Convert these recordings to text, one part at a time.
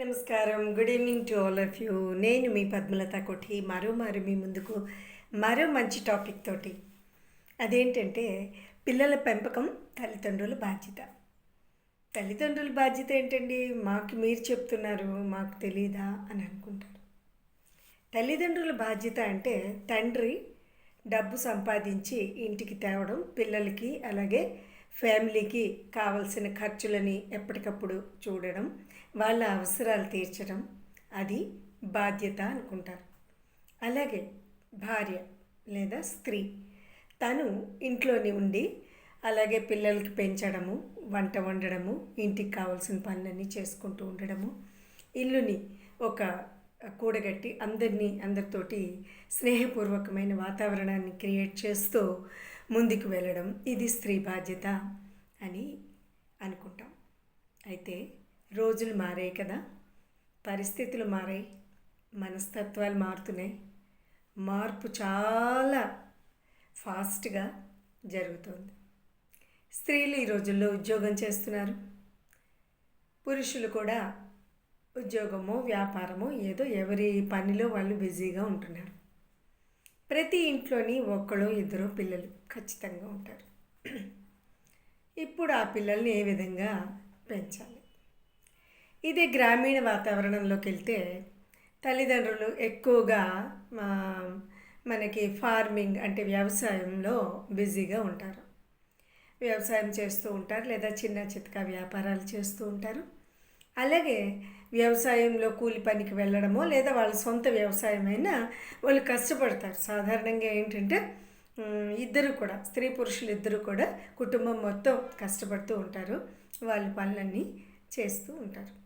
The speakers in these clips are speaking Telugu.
నమస్కారం. Good evening to all of you నేను మీ పద్మలత కొట్టి మరో మారు మీ ముందుకు మరో మంచి టాపిక్ తోటి. అదేంటంటే పిల్లల పెంపకం తల్లిదండ్రుల బాధ్యత. తల్లిదండ్రుల బాధ్యత ఏంటండి? మాకు మీరు చెప్తున్నారు మాకు తెలీదా అని అనుకుంటారు. తల్లిదండ్రుల బాధ్యత అంటే తండ్రి డబ్బు సంపాదించి ఇంటికి తేవడం పిల్లలకి అలాగే ఫ్యామిలీకి కావలసిన ఖర్చులని ఎప్పటికప్పుడు చూడడం వాళ్ళ అవసరాలు తీర్చడం అది బాధ్యత అనుకుంటారు. అలాగే భార్య లేదా స్త్రీ తను ఇంట్లోనే ఉండి అలాగే పిల్లలకి పెంచడము వంట వండడము ఇంటికి కావాల్సిన పనులన్నీ చేసుకుంటూ ఉండడము ఇల్లుని ఒక కూడగట్టి అందరినీ అందరితోటి స్నేహపూర్వకమైన వాతావరణాన్ని క్రియేట్ చేస్తూ ముందుకు వెళ్ళడం ఇది స్త్రీ బాధ్యత అని అనుకుంటాం. అయితే రోజులు మారాయి కదా. పరిస్థితులు మారాయి. మనస్తత్వాలు మారుతున్నాయి. మార్పు చాలా ఫాస్ట్గా జరుగుతుంది. స్త్రీలు ఈ రోజుల్లో ఉద్యోగం చేస్తున్నారు. పురుషులు కూడా ఉద్యోగమో వ్యాపారమో ఏదో ఎవరి పనిలో వాళ్ళు బిజీగా ఉంటున్నారు. ప్రతి ఇంట్లోని ఒక్కడో ఇద్దరు పిల్లలు ఖచ్చితంగా ఉంటారు. ఇప్పుడు ఆ పిల్లల్ని ఏ విధంగా పెంచాలి? ఇదే గ్రామీణ వాతావరణంలోకి వెళ్తే తల్లిదండ్రులు ఎక్కువగా మా- మనకి ఫార్మింగ్ అంటే వ్యవసాయంలో బిజీగా ఉంటారు. వ్యవసాయం చేస్తూ ఉంటారు లేదా చిన్న చితకా వ్యాపారాలు చేస్తూ ఉంటారు. అలాగే వ్యవసాయంలో కూలి పనికి వెళ్ళడమో లేదా వాళ్ళ సొంత వ్యవసాయమైనా వాళ్ళు కష్టపడతారు. సాధారణంగా ఏంటంటే ఇద్దరు కూడా స్త్రీ పురుషులు ఇద్దరు కూడా కుటుంబం మొత్తం కష్టపడుతూ ఉంటారు. వాళ్ళ పనులన్నీ చేస్తూ ఉంటారు.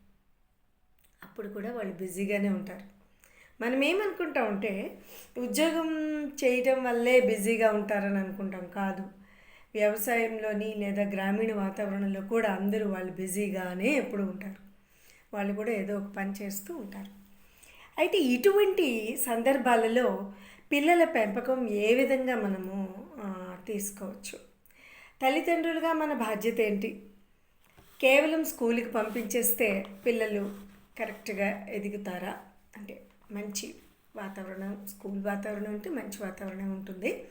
అప్పుడు కూడా వాళ్ళు బిజీగానే ఉంటారు. మనం ఏమనుకుంటామంటే ఉద్యోగం చేయటం వల్లే బిజీగా ఉంటారని అనుకుంటాం కాదు. వ్యవసాయంలోని లేదా గ్రామీణ వాతావరణంలో కూడా అందరూ వాళ్ళు బిజీగానే ఎప్పుడు ఉంటారు. వాళ్ళు కూడా ఏదో ఒక పని చేస్తూ ఉంటారు. అయితే ఇటువంటి సందర్భాలలో పిల్లల పెంపకం ఏ విధంగా మనము తీసుకోవచ్చు? తల్లిదండ్రులుగా మన బాధ్యత ఏంటి? కేవలం స్కూల్కి పంపించేస్తే పిల్లలు కరెక్ట్గా ఎదుగుతారా? అంటే మంచి వాతావరణం స్కూల్ వాతావరణం అంటే మంచి వాతావరణం ఉంటుంది.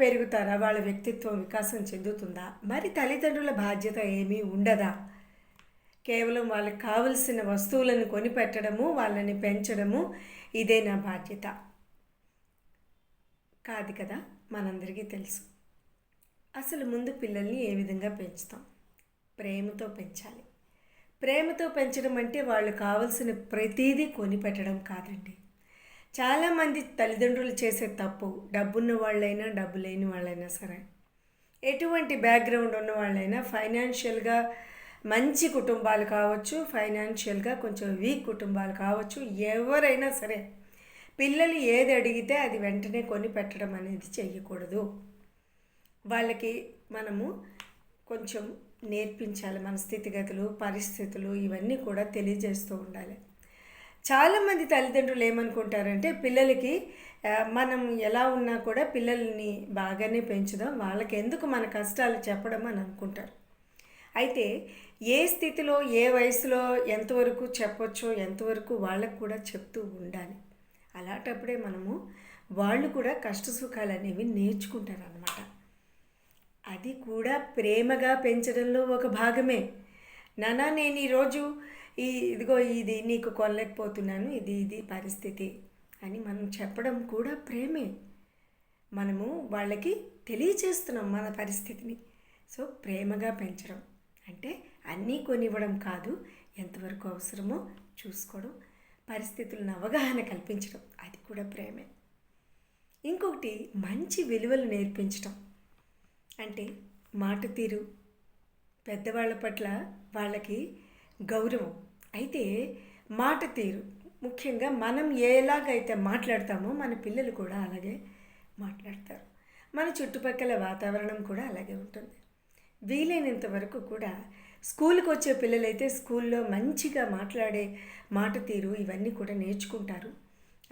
పెరుగుతారా? వాళ్ళ వ్యక్తిత్వం వికాసం చెందుతుందా? మరి తల్లిదండ్రుల బాధ్యత ఏమీ ఉండదా? కేవలం వాళ్ళకి కావలసిన వస్తువులను కొనిపెట్టడము వాళ్ళని పెంచడము ఇదే నా బాధ్యత. కాదు కదా? మనందరికీ తెలుసు. అసలు ముందు పిల్లల్ని ఏ విధంగా పెంచుతాం? ప్రేమతో పెంచాలి. ప్రేమతో పెంచడం అంటే వాళ్ళు కావలసిన ప్రతీదీ కొనిపెట్టడం కాదండి. చాలామంది తల్లిదండ్రులు చేసే తప్పు డబ్బున్న వాళ్ళైనా డబ్బు లేని వాళ్ళైనా సరే. ఎటువంటి బ్యాక్గ్రౌండ్ ఉన్న వాళ్ళైనా ఫైనాన్షియల్గా మంచి కుటుంబాలు కావచ్చు ఫైనాన్షియల్గా కొంచెం వీక్ కుటుంబాలు కావచ్చు ఎవరైనా సరే పిల్లలు ఏది అడిగితే అది వెంటనే కొని పెట్టడం అనేది చెయ్యకూడదు. వాళ్ళకి మనము కొంచెం నేర్పించాలి మన స్థితిగతులు పరిస్థితులు ఇవన్నీ కూడా తెలియజేస్తూ ఉండాలి. చాలామంది తల్లిదండ్రులు ఏమనుకుంటారంటే పిల్లలకి మనం ఎలా ఉన్నా కూడా పిల్లల్ని బాగానే పెంచుదాం వాళ్ళకి ఎందుకు మన కష్టాలు చెప్పడం అని అనుకుంటారు. అయితే ఏ స్థితిలో ఏ వయసులో ఎంతవరకు చెప్పొచ్చో ఎంతవరకు వాళ్ళకు కూడా చెప్తూ ఉండాలి. అలాంటప్పుడే మనము వాళ్ళు కూడా కష్ట సుఖాలు అనేవి నేర్చుకుంటారు అన్నమాట అది కూడా ప్రేమగా పెంచడంలో ఒక భాగమే. నానా నేను ఈరోజు ఈ ఇదిగో ఇది నీకు కొనలేకపోతున్నాను ఇది ఇది పరిస్థితి అని మనం చెప్పడం కూడా ప్రేమే. మనము వాళ్ళకి తెలియచేస్తున్నాం మన పరిస్థితిని. సో ప్రేమగా పెంచడం అంటే అన్నీ కొనివ్వడం కాదు ఎంతవరకు అవసరమో చూసుకోవడం పరిస్థితులను అవగాహన కల్పించడం అది కూడా ప్రేమే. ఇంకొకటి మంచి విలువలు నేర్పించడం అంటే మాట తీరు. పెద్దవాళ్ళ పట్ల వాళ్ళకి గౌరవం. అయితే మాట తీరు. ముఖ్యంగా మనం ఎలాగైతే మాట్లాడతామో మన పిల్లలు కూడా అలాగే మాట్లాడతారు. మన చుట్టుపక్కల వాతావరణం కూడా అలాగే ఉంటుంది. వీలైనంత వరకు కూడా స్కూల్కి వచ్చే పిల్లలైతే స్కూల్లో మంచిగా మాట్లాడే మాట తీరు ఇవన్నీ కూడా నేర్చుకుంటారు.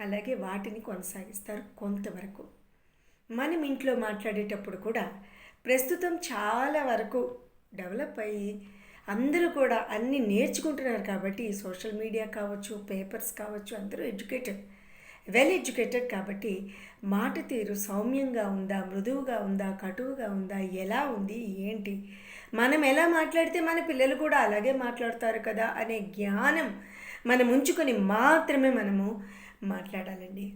అలాగే వాటిని కొనసాగిస్తారు కొంతవరకు. మనం ఇంట్లో మాట్లాడేటప్పుడు కూడా ప్రస్తుతం చాలా వరకు డెవలప్ అయ్యి అందరూ కూడా అన్నీ నేర్చుకుంటున్నారు కాబట్టి సోషల్ మీడియా కావచ్చు పేపర్స్ కావచ్చు అందరూ ఎడ్యుకేటెడ్ వెల్ ఎడ్యుకేటెడ్ కాబట్టి మాట తీరు సౌమ్యంగా ఉందా మృదువుగా ఉందా కటువుగా ఉందా ఎలా ఉంది ఏంటి మనం ఎలా మాట్లాడితే మన పిల్లలు కూడా అలాగే మాట్లాడతారు కదా అనే జ్ఞానం మనం ఉంచుకొని మాత్రమే మనము మాట్లాడాలండి.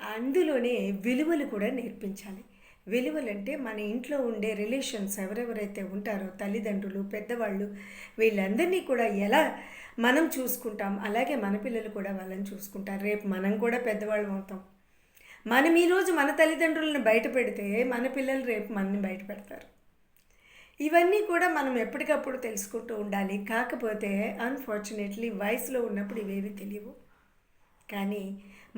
అందులోనే విలువలు కూడా నేర్పించాలి. విలువలంటే మన ఇంట్లో ఉండే రిలేషన్స్ ఎవరెవరైతే ఉంటారో తల్లిదండ్రులు పెద్దవాళ్ళు వీళ్ళందరినీ కూడా ఎలా మనం చూసుకుంటాం అలాగే మన పిల్లలు కూడా వాళ్ళని చూసుకుంటారు. రేపు మనం కూడా పెద్దవాళ్ళం అవుతాం. మనం ఈరోజు మన తల్లిదండ్రులను బయట పెడితే మన పిల్లలు రేపు మనని బయట పెడతారు. ఇవన్నీ కూడా మనం ఎప్పటికప్పుడు తెలుసుకుంటూ ఉండాలి. కాకపోతే అన్ఫార్చునేట్లీ వయసులో ఉన్నప్పుడు ఇవేవి తెలియవు. కానీ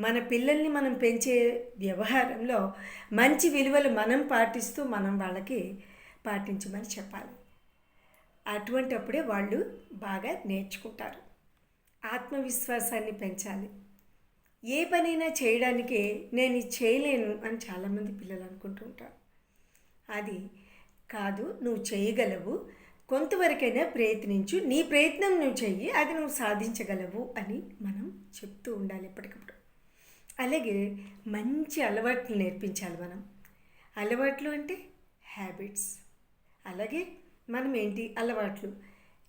మన పిల్లల్ని మనం పెంచే వ్యవహారంలో మంచి విలువలు మనం పాటిస్తూ మనం వాళ్ళకి పాటించమని చెప్పాలి. అటువంటప్పుడే వాళ్ళు బాగా నేర్చుకుంటారు. ఆత్మవిశ్వాసాన్ని పెంచాలి. ఏ పనైనా చేయడానికి నేను ఇది చేయలేను అని చాలామంది పిల్లలు అనుకుంటూ ఉంటారు. అది కాదు నువ్వు చేయగలవు. కొంతవరకైనా ప్రయత్నించు. నీ ప్రయత్నం నువ్వు చెయ్యి. అది నువ్వు సాధించగలవు అని మనం చెప్తూ ఉండాలి ఎప్పటికప్పుడు. అలాగే మంచి అలవాట్లు నేర్పించాలి మనం. అలవాట్లు అంటే హ్యాబిట్స్. అలాగే మనం ఏంటి అలవాట్లు?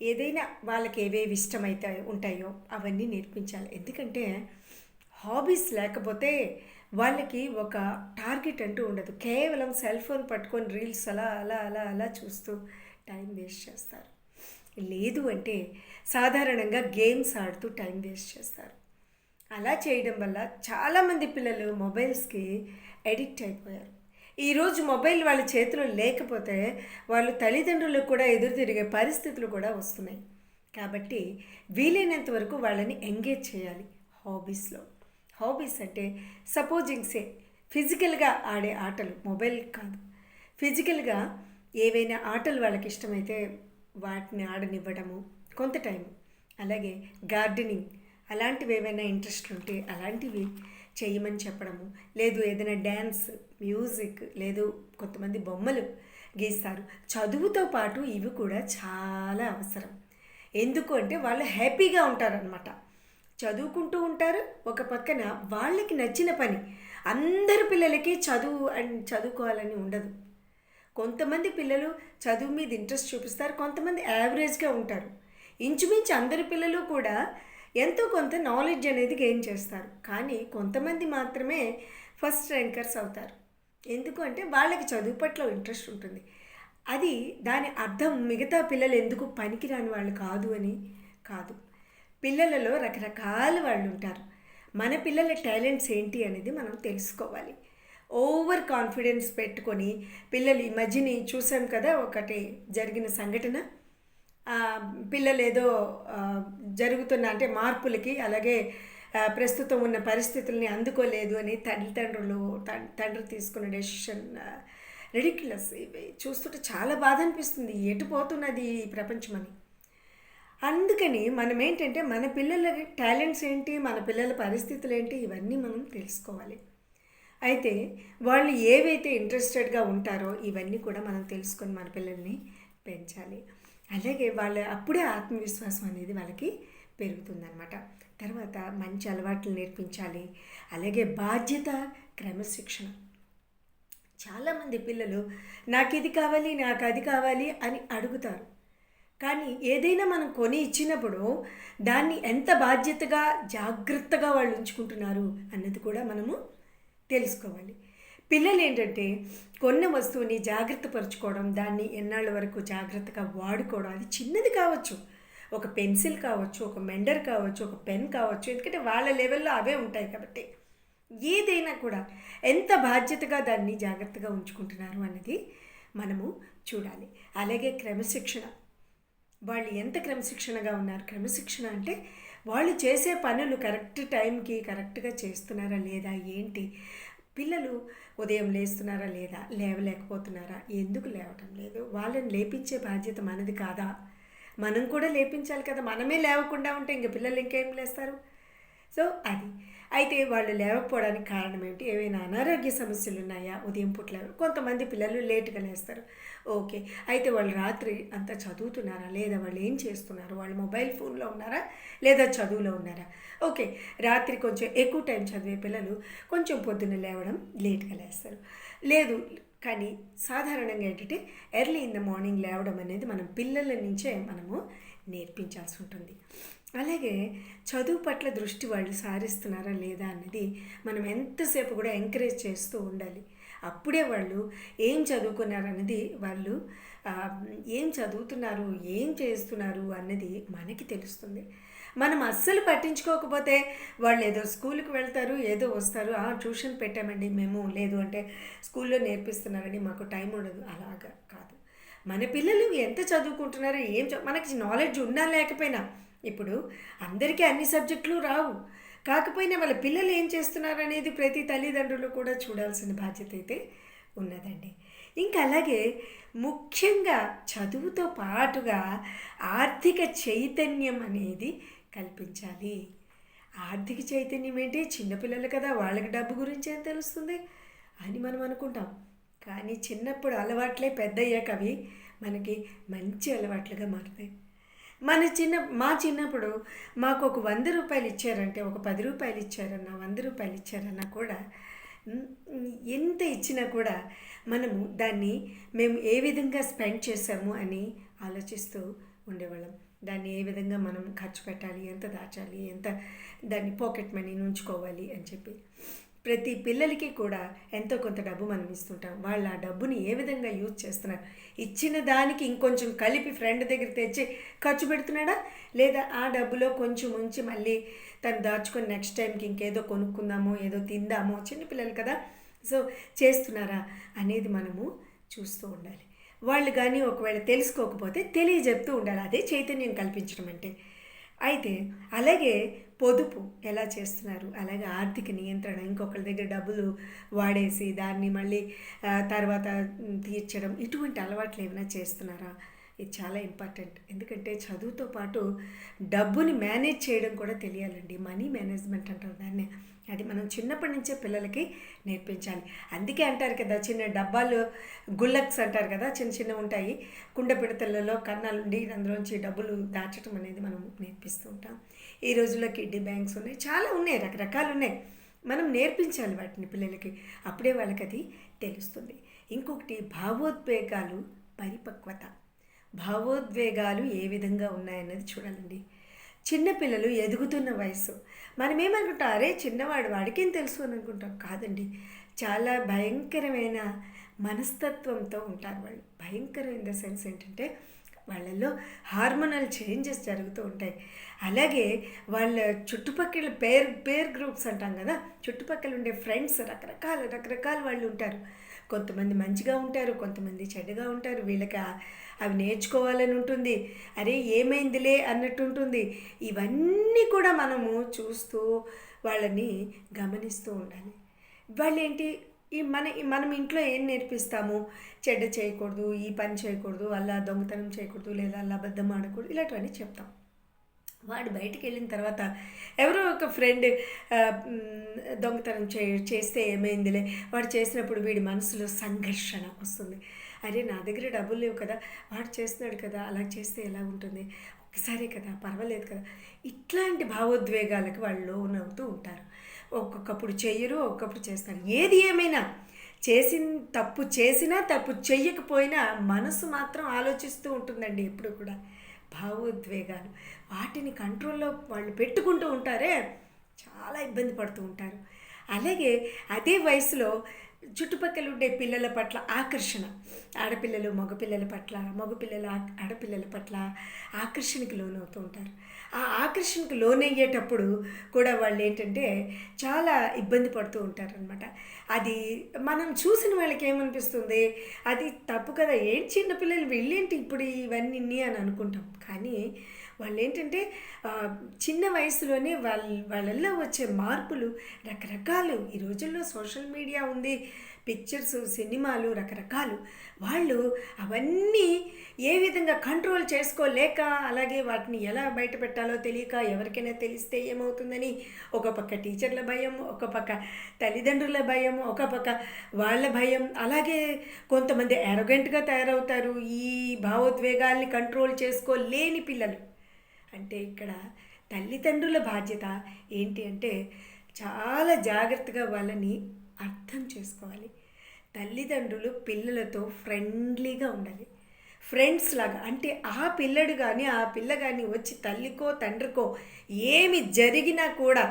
ఏదైనా వాళ్ళకి ఏవేవి ఇష్టమైతే ఉంటాయో అవన్నీ నేర్పించాలి. ఎందుకంటే హాబీస్ లేకపోతే వాళ్ళకి ఒక టార్గెట్ అంటూ ఉండదు. కేవలం సెల్ ఫోన్ పట్టుకొని రీల్స్ అలా అలా అలా అలా చూస్తూ టైం వేస్ట్ చేస్తారు. లేదు అంటే సాధారణంగా గేమ్స్ ఆడుతూ టైం వేస్ట్ చేస్తారు. అలా చేయడం వల్ల చాలామంది పిల్లలు మొబైల్స్కి అడిక్ట్ అయిపోయారు. ఈరోజు మొబైల్ వాళ్ళ చేతిలో లేకపోతే వాళ్ళు తల్లిదండ్రులకు కూడా ఎదురు తిరిగే పరిస్థితులు కూడా వస్తున్నాయి. కాబట్టి వీలైనంత వరకు వాళ్ళని ఎంగేజ్ చేయాలి హాబీస్లో. హాబీస్ అంటే సపోజింగ్సే ఫిజికల్గా ఆడే ఆటలు మొబైల్ కాదు. ఫిజికల్గా ఏవైనా ఆటలు వాళ్ళకి ఇష్టమైతే వాటిని ఆడనివ్వడము కొంత టైం. అలాగే గార్డెనింగ్ అలాంటివి ఏవైనా ఇంట్రెస్ట్ ఉంటే అలాంటివి చేయమని చెప్పడము. లేదు ఏదైనా డ్యాన్స్ మ్యూజిక్ లేదు కొంతమంది బొమ్మలు గీస్తారు. చదువుతో పాటు ఇవి కూడా చాలా అవసరం. ఎందుకు అంటే వాళ్ళు హ్యాపీగా ఉంటారనమాట చదువుకుంటూ ఉంటారు ఒక పక్కన వాళ్ళకి నచ్చిన పని అందరు పిల్లలకి చదువు అండ్ చదువుకోవాలని ఉండదు. కొంతమంది పిల్లలు చదువు మీద ఇంట్రెస్ట్ చూపిస్తారు కొంతమంది యావరేజ్గా ఉంటారు. ఇంచుమించు అందరి పిల్లలు కూడా ఎంతో కొంత నాలెడ్జ్ అనేది గెయిన్ చేస్తారు. కానీ కొంతమంది మాత్రమే ఫస్ట్ ర్యాంకర్స్ అవుతారు. ఎందుకు అంటే వాళ్ళకి చదువు పట్ల ఇంట్రెస్ట్ ఉంటుంది. అది దాని అర్థం మిగతా పిల్లలు ఎందుకు పనికిరాని వాళ్ళు కాదు అని కాదు. పిల్లలలో రకరకాల వాళ్ళు ఉంటారు. మన పిల్లల టాలెంట్స్ ఏంటి అనేది మనం తెలుసుకోవాలి. ఓవర్ కాన్ఫిడెన్స్ పెట్టుకొని పిల్లలు ఈ మధ్యని చూసాం కదా ఒకటి జరిగిన సంఘటన. పిల్లలు ఏదో జరుగుతున్న అంటే మార్పులకి అలాగే ప్రస్తుతం ఉన్న పరిస్థితుల్ని అందుకోలేదు అని తల్లిదండ్రులు తండ్రి తీసుకున్న డెసిషన్ రెడిక్యులస్ ఇవి చూస్తుంటే చాలా బాధ అనిపిస్తుంది ఎటు పోతున్నది ఈ ప్రపంచం అని. అందుకని మనం ఏంటంటే మన పిల్లల టాలెంట్స్ ఏంటి మన పిల్లల పరిస్థితులు ఏంటి ఇవన్నీ మనం తెలుసుకోవాలి. అయితే వాళ్ళు ఏవైతే ఇంట్రెస్టెడ్గా ఉంటారో ఇవన్నీ కూడా మనం తెలుసుకొని మన పిల్లల్ని పెంచాలి. అలాగే వాళ్ళ అప్పుడే ఆత్మవిశ్వాసం అనేది వాళ్ళకి పెరుగుతుందన్నమాట. తర్వాత మంచి అలవాట్లు నేర్పించాలి. అలాగే బాధ్యత క్రమశిక్షణ. చాలామంది పిల్లలు నాకు ఇది కావాలి నాకు అది కావాలి అని అడుగుతారు. కానీ ఏదైనా మనం కొని ఇచ్చినప్పుడు దాన్ని ఎంత బాధ్యతగా జాగ్రత్తగా వాళ్ళు ఉంచుకుంటున్నారు అన్నది కూడా మనము తెలుసుకోవాలి. పిల్లలు ఏంటంటే కొన్న వస్తువుని జాగ్రత్త పరుచుకోవడం దాన్ని ఎన్నాళ్ళ వరకు జాగ్రత్తగా వాడుకోవడం అది చిన్నది కావచ్చు. ఒక పెన్సిల్ కావచ్చు ఒక మెండర్ కావచ్చు ఒక పెన్ కావచ్చు ఎందుకంటే వాళ్ళ లెవెల్లో అవే ఉంటాయి కాబట్టి. ఏదైనా కూడా ఎంత బాధ్యతగా దాన్ని జాగ్రత్తగా ఉంచుకుంటున్నారు అన్నది మనము చూడాలి. అలాగే క్రమశిక్షణ. వాళ్ళు ఎంత క్రమశిక్షణగా ఉన్నారు? క్రమశిక్షణ అంటే వాళ్ళు చేసే పనులు కరెక్ట్ టైంకి కరెక్ట్గా చేస్తున్నారా లేదా ఏంటి? పిల్లలు ఉదయం లేస్తున్నారా లేదా? లేవలేకపోతున్నారా? ఎందుకు లేవటం లేదు? వాళ్ళని లేపించే బాధ్యత మనది కాదా? మనం కూడా లేపించాలి కదా. మనమే లేవకుండా ఉంటే ఇంక పిల్లలు ఇంకేం లేస్తారు? సో అది. అయితే వాళ్ళు లేవకపోవడానికి కారణం ఏమిటి? ఏవైనా అనారోగ్య సమస్యలు ఉన్నాయా ఉదయం పూట్ల కొంతమంది పిల్లలు లేటుగా లేస్తారు. ఓకే. అయితే వాళ్ళు రాత్రి అంతా చదువుతున్నారా? లేదా వాళ్ళు ఏం చేస్తున్నారు? వాళ్ళు మొబైల్ ఫోన్లో ఉన్నారా? లేదా చదువులో ఉన్నారా? ఓకే. రాత్రి కొంచెం ఎక్కువ టైం చదివే పిల్లలు కొంచెం పొద్దున్న లేవడం లేట్గా లేస్తారు. లేదు కానీ సాధారణంగా ఏంటంటే ఎర్లీ ఇన్ ద మార్నింగ్ లేవడం అనేది మనం పిల్లల నుంచే మనము నేర్పించాల్సి ఉంటుంది. అలాగే చదువు పట్ల దృష్టి వాళ్ళు సారిస్తున్నారా లేదా అన్నది మనం ఎంతసేపు కూడా ఎంకరేజ్ చేస్తూ ఉండాలి. అప్పుడే వాళ్ళు ఏం చదువుకున్నారన్నది వాళ్ళు ఏం చదువుతున్నారు ఏం చేస్తున్నారు అన్నది మనకి తెలుస్తుంది. మనం అస్సలు పట్టించుకోకపోతే వాళ్ళు ఏదో స్కూల్కి వెళ్తారు ఏదో వస్తారు "ఆ, ట్యూషన్ పెట్టామండి మేము లేదు అంటే స్కూల్లో నేర్పిస్తున్నారని మాకు టైం ఉండదు. అలాగా కాదు. మన పిల్లలు ఎంత చదువుకుంటున్నారో ఏం మనకి నాలెడ్జ్ ఉన్నా లేకపోయినా ఇప్పుడు అందరికీ అన్ని సబ్జెక్టులు రావు. కాకపోయినా వాళ్ళ పిల్లలు ఏం చేస్తున్నారు అనేది ప్రతి తల్లిదండ్రులు కూడా చూడాల్సిన బాధ్యత అయితే ఉన్నదండి. ఇంకా అలాగే ముఖ్యంగా చదువుతో పాటుగా ఆర్థిక చైతన్యం అనేది కల్పించాలి. ఆర్థిక చైతన్యం ఏంటి? చిన్నపిల్లలు కదా వాళ్ళకి డబ్బు గురించి ఏం తెలుస్తుంది? అని మనం అనుకుంటాం. కానీ చిన్నప్పుడు అలవాట్లే పెద్దయ్యాక అవి మనకి మంచి అలవాట్లుగా మారుతాయి. మన చిన్న మా చిన్నప్పుడు మాకు ఒక వంద రూపాయలు ఇచ్చారంటే ఒక పది రూపాయలు ఇచ్చారన్నా వంద రూపాయలు ఇచ్చారన్నా కూడా ఎంత ఇచ్చినా కూడా మనము దాన్ని మేము ఏ విధంగా స్పెండ్ చేసాము అని ఆలోచిస్తూ ఉండేవాళ్ళం. దాన్ని ఏ విధంగా మనం ఖర్చు పెట్టాలి ఎంత దాచాలి ఎంత దాన్ని పాకెట్ మనీ ఉంచుకోవాలి అని చెప్పి. ప్రతి పిల్లలకి కూడా ఎంతో కొంత డబ్బు మనం ఇస్తుంటాం. వాళ్ళు ఆ డబ్బుని ఏ విధంగా యూజ్ చేస్తున్నారు? ఇచ్చిన దానికి ఇంకొంచెం కలిపి ఫ్రెండ్ దగ్గర తెచ్చి ఖర్చు పెడుతున్నాడా? లేదా ఆ డబ్బులో కొంచెం ఉంచి మళ్ళీ తను దాచుకొని నెక్స్ట్ టైంకి ఇంకేదో కొనుక్కుందామో ఏదో తిందామో చిన్నపిల్లలు కదా. సో చేస్తున్నారా అనేది మనము చూస్తూ ఉండాలి. వాళ్ళు కానీ ఒకవేళ తెలుసుకోకపోతే తెలియజెప్తూ ఉండాలి. అదే చైతన్యం కల్పించడం అంటే. అయితే అలాగే పొదుపు ఎలా చేస్తున్నారు? అలాగే ఆర్థిక నియంత్రణ ఇంకొకరి దగ్గర డబ్బులు వాడేసి దాన్ని మళ్ళీ తర్వాత తీర్చడం ఇటువంటి అలవాట్లు ఏమైనా చేస్తున్నారా? ఇది చాలా ఇంపార్టెంట్. ఎందుకంటే చదువుతో పాటు డబ్బుని మేనేజ్ చేయడం కూడా తెలియాలండి. మనీ మేనేజ్మెంట్ అంటారు దాన్ని. అది మనం చిన్నప్పటి నుంచే పిల్లలకి నేర్పించాలి. అందుకే అంటారు కదా చిన్న డబ్బాలు గుల్లక్స్ అంటారు కదా చిన్న చిన్న ఉంటాయి. కుండ పిడతలలో కన్నాలుండి అందులోంచి డబ్బులు దాచడం అనేది మనం నేర్పిస్తూ ఉంటాం. ఈ రోజుల్లో కిడ్డీ బ్యాంక్స్ ఉన్నాయి. చాలా ఉన్నాయి రకరకాలు ఉన్నాయి. మనం నేర్పించాలి వాటిని పిల్లలకి. అప్పుడే వాళ్ళకి అది తెలుస్తుంది. ఇంకొకటి భావోద్వేగాలు పరిపక్వత. భావోద్వేగాలు ఏ విధంగా ఉన్నాయన్నది చూడాలండి. చిన్నపిల్లలు ఎదుగుతున్న వయసు మనం ఏమనుకుంటాం అరే చిన్నవాడు వాడికేం తెలుసు అని అనుకుంటాం. కాదండి. చాలా భయంకరమైన మనస్తత్వంతో ఉంటారు వాళ్ళు. భయంకరం ఇన్ ద సెన్స్ ఏంటంటే వాళ్ళల్లో హార్మోనల్ చేంజెస్ జరుగుతూ ఉంటాయి. అలాగే వాళ్ళ చుట్టుపక్కల పేర్ పేర్ గ్రూప్స్ అంటాం కదా చుట్టుపక్కల ఉండే ఫ్రెండ్స్ రకరకాల రకరకాల వాళ్ళు ఉంటారు. కొంతమంది మంచిగా ఉంటారు కొంతమంది చెడ్డగా ఉంటారు వీళ్ళకి అవి నేర్చుకోవాలని ఉంటుంది. అరే ఏమైందిలే అన్నట్టు ఉంటుంది. ఇవన్నీ కూడా మనము చూస్తూ వాళ్ళని గమనిస్తూ ఉండాలి. వాళ్ళు ఏంటి ఈ మన మనం ఇంట్లో ఏం నేర్పిస్తాము? చెడ్డ చేయకూడదు ఈ పని చేయకూడదు అలా దొంగతనం చేయకూడదు లేదా అలా అబద్ధం ఆడకూడదు ఇలాంటివన్నీ చెప్తాం. వాడు బయటికి వెళ్ళిన తర్వాత ఎవరో ఒక ఫ్రెండ్ దొంగతనం చే చేస్తే ఏమైందిలే? వాడు చేసినప్పుడు వీడి మనసులో సంఘర్షణ వస్తుంది. అరే నా దగ్గర డబ్బులు లేవు కదా వాడు చేస్తున్నాడు కదా అలా చేస్తే ఎలా ఉంటుంది? ఒక్కసారే కదా పర్వాలేదు కదా. ఇట్లాంటి భావోద్వేగాలకు వాళ్ళు లోనవుతూ ఉంటారు. ఒక్కొక్కప్పుడు చెయ్యరు ఒక్కొక్కప్పుడు చేస్తారు. ఏది ఏమైనా చేసిన తప్పు చేసినా తప్పు చెయ్యకపోయినా మనసు మాత్రం ఆలోచిస్తూ ఉంటుందండి ఎప్పుడు కూడా. భావోద్వేగాలు. వాటిని కంట్రోల్లో వాళ్ళు పెట్టుకుంటూ ఉంటారే చాలా ఇబ్బంది పడుతూ ఉంటారు. అలాగే అదే వయసులో చుట్టుపక్కల ఉండే పిల్లల పట్ల ఆకర్షణ ఆడపిల్లలు మగపిల్లల పట్ల మగపిల్లల ఆడపిల్లల పట్ల ఆకర్షణకి లోనవుతూ ఉంటారు. ఆ ఆకర్షణకు లోనయ్యేటప్పుడు కూడా వాళ్ళు ఏంటంటే చాలా ఇబ్బంది పడుతూ ఉంటారనమాట అది మనం చూసిన వాళ్ళకి ఏమనిపిస్తుంది? అది తప్పు కదా ఏంటి చిన్నపిల్లలు వెళ్ళేంటి ఇప్పుడు ఇవన్నీ అని అనుకుంటాం. కానీ వాళ్ళు ఏంటంటే చిన్న వయసులోనే వాళ్ళ వాళ్ళల్లో వచ్చే మార్పులు రకరకాలు. ఈ రోజుల్లో సోషల్ మీడియా ఉంది పిక్చర్స్ సినిమాలు రకరకాలు. వాళ్ళు అవన్నీ ఏ విధంగా కంట్రోల్ చేసుకోలేక అలాగే వాటిని ఎలా బయట పెట్టాలో తెలియక ఎవరికైనా తెలిస్తే ఏమవుతుందని ఒక పక్క టీచర్ల భయం ఒక పక్క తల్లిదండ్రుల భయం ఒక పక్క వాళ్ళ భయం. అలాగే కొంతమంది అరగెంట్గా తయారవుతారు. ఈ భావోద్వేగాల్ని కంట్రోల్ చేసుకోలేని పిల్లలు. అంటే ఇక్కడ తల్లిదండ్రుల బాధ్యత ఏంటి అంటే చాలా జాగ్రత్తగా వాళ్ళని అర్థం చేసుకోవాలి. తల్లిదండ్రులు పిల్లలతో ఫ్రెండ్లీగా ఉండాలి. ఫ్రెండ్స్ లాగా అంటే ఆ పిల్లడు కానీ ఆ పిల్ల కానీ వచ్చి తల్లికో తండ్రికో ఏమి జరిగినా కూడా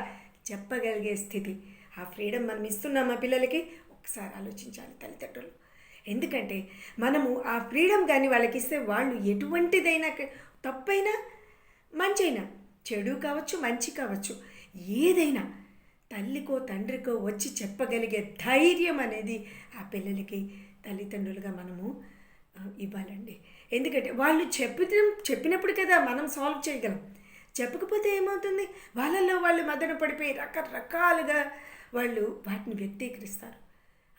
చెప్పగలిగే స్థితి. ఆ ఫ్రీడమ్ మనం ఇస్తున్నామా పిల్లలకి. ఒకసారి ఆలోచించాలి తల్లిదండ్రులు. ఎందుకంటే మనము ఆ ఫ్రీడమ్ కానీ వాళ్ళకి ఇస్తే వాళ్ళు ఎటువంటిదైనా తప్పైనా మంచైనా చెడు కావచ్చు మంచి కావచ్చు ఏదైనా తల్లికో తండ్రికో వచ్చి చెప్పగలిగే ధైర్యం అనేది ఆ పిల్లలకి తల్లిదండ్రులుగా మనము ఇవ్వాలండి. ఎందుకంటే వాళ్ళు చెప్పిన చెప్పినప్పుడు కదా మనం సాల్వ్ చేయగలం. చెప్పకపోతే ఏమవుతుంది? వాళ్ళల్లో వాళ్ళు మదన పడిపోయి రకరకాలుగా వాళ్ళు వాటిని వ్యక్తీకరిస్తారు.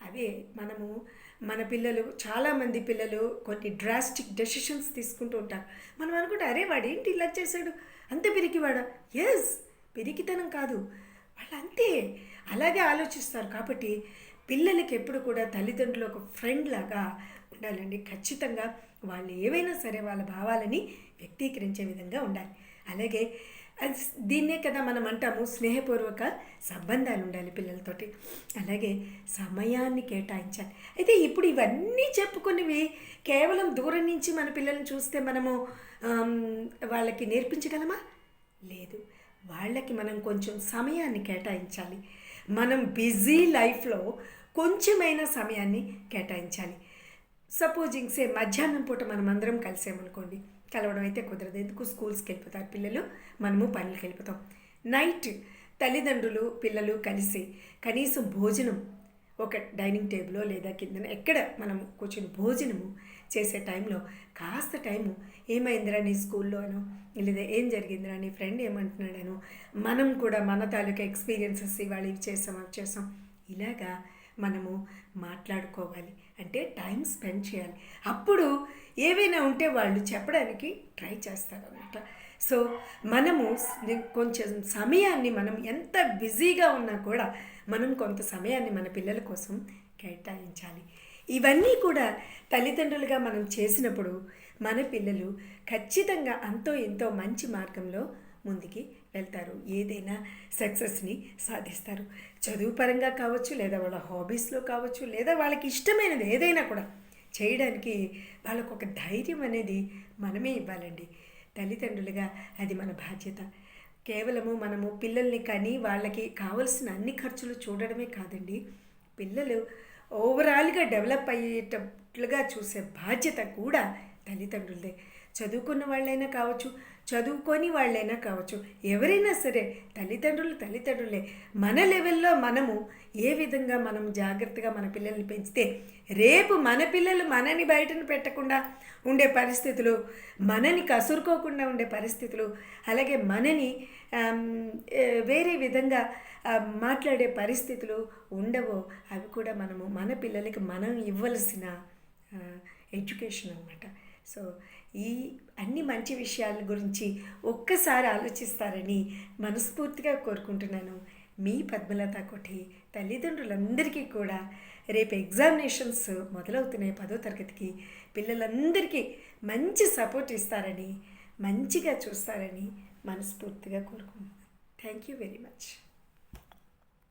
అదే మనము మన పిల్లలు చాలామంది పిల్లలు కొన్ని డ్రాస్టిక్ డెసిషన్స్ తీసుకుంటూ ఉంటారు. మనం అనుకుంటే అరే వాడు ఏంటి ఇలా చేశాడు? అంత పిరికివాడా? ఎస్ పిరికితనం కాదు. వాళ్ళు అంతే అలాగే ఆలోచిస్తారు. కాబట్టి పిల్లలకి ఎప్పుడు కూడా తల్లిదండ్రులు ఒక ఫ్రెండ్ లాగా ఉండాలండి. ఖచ్చితంగా వాళ్ళు ఏవైనా సరే వాళ్ళ భావాలని వ్యక్తీకరించే విధంగా ఉండాలి. అలాగే అది దీన్నే కదా మనం అంటాము స్నేహపూర్వక సంబంధాలు ఉండాలి పిల్లలతోటి. అలాగే సమయాన్ని కేటాయించాలి. అయితే ఇప్పుడు ఇవన్నీ చెప్పుకునేవి కేవలం దూరం నుంచి మన పిల్లల్ని చూస్తే మనము వాళ్ళకి నేర్పించగలమా? లేదు. వాళ్ళకి మనం కొంచెం సమయాన్ని కేటాయించాలి. మనం బిజీ లైఫ్లో కొంచెమైనా సమయాన్ని కేటాయించాలి. సపోజింగ్ సే మధ్యాహ్నం పూట మనం అందరం కలిసామనుకోండి. కలవడం అయితే కుదరదు. ఎందుకు? స్కూల్స్కి వెళ్ళిపోతారు పిల్లలు మనము పనులకు వెళ్ళిపోతాం. నైట్ తల్లిదండ్రులు పిల్లలు కలిసి కనీసం భోజనం ఒక డైనింగ్ టేబుల్లో లేదా కింద ఎక్కడ మనం కూర్చొని భోజనము చేసే టైంలో కాస్త టైము ఏమైందిరా నీ స్కూల్లోనో? లేదా ఏం జరిగిందిరా? నీ ఫ్రెండ్ ఏమంటున్నాడనో? మనం కూడా మన తాలూకా ఎక్స్పీరియన్సెస్ ఇవాళ ఇవి చేసాం అవి చేసాం. ఇలాగా మనము మాట్లాడుకోవాలి. అంటే టైం స్పెండ్ చేయాలి. అప్పుడు ఏవైనా ఉంటే వాళ్ళు చెప్పడానికి ట్రై చేస్తారు అనమాట సో మనము కొంచెం సమయాన్ని మనం ఎంత బిజీగా ఉన్నా కూడా మనం కొంత సమయాన్ని మన పిల్లల కోసం కేటాయించాలి. ఇవన్నీ కూడా తల్లిదండ్రులుగా మనం చేసినప్పుడు మన పిల్లలు ఖచ్చితంగా అంతో ఎంతో మంచి మార్గంలో ముందుకి వెళ్తారు. ఏదైనా సక్సెస్ని సాధిస్తారు. చదువు పరంగా కావచ్చు లేదా వాళ్ళ హాబీస్లో కావచ్చు లేదా వాళ్ళకి ఇష్టమైనది ఏదైనా కూడా చేయడానికి వాళ్ళకు ఒక ధైర్యం అనేది మనమే ఇవ్వాలండి. తల్లిదండ్రులుగా అది మన బాధ్యత. కేవలము మనము పిల్లల్ని కానీ వాళ్ళకి కావలసిన అన్ని ఖర్చులు చూడడమే కాదండి. పిల్లలు ఓవరాల్గా డెవలప్ అయ్యేటట్లుగా చూసే బాధ్యత కూడా తల్లిదండ్రులదే. చదువుకున్న వాళ్ళైనా కావచ్చు చదువుకొని వాళ్ళైనా కావచ్చు. ఎవరైనా సరే తల్లిదండ్రులు తల్లిదండ్రులే. మన లెవెల్లో మనము ఏ విధంగా మనం జాగ్రత్తగా మన పిల్లల్ని పెంచితే రేపు మన పిల్లలు మనని బయటను పెట్టకుండా ఉండే పరిస్థితులు మనని కసురుకోకుండా ఉండే పరిస్థితులు అలాగే మనని వేరే విధంగా మాట్లాడే పరిస్థితులు ఉండవో అవి కూడా మనము మన పిల్లలకి మనం ఇవ్వవలసిన ఎడ్యుకేషన్ అనమాట సో ఈ అన్ని మంచి విషయాల గురించి ఒక్కసారి ఆలోచిస్తారని మనస్ఫూర్తిగా కోరుకుంటున్నాను. మీ పద్మలత కోటి తల్లిదండ్రులందరికీ కూడా రేపు ఎగ్జామినేషన్స్ మొదలవుతున్నాయి పదో తరగతికి. పిల్లలందరికీ మంచి సపోర్ట్ ఇస్తారని మంచిగా చూస్తారని మనస్ఫూర్తిగా కోరుకుంటున్నాను. Thank you very much.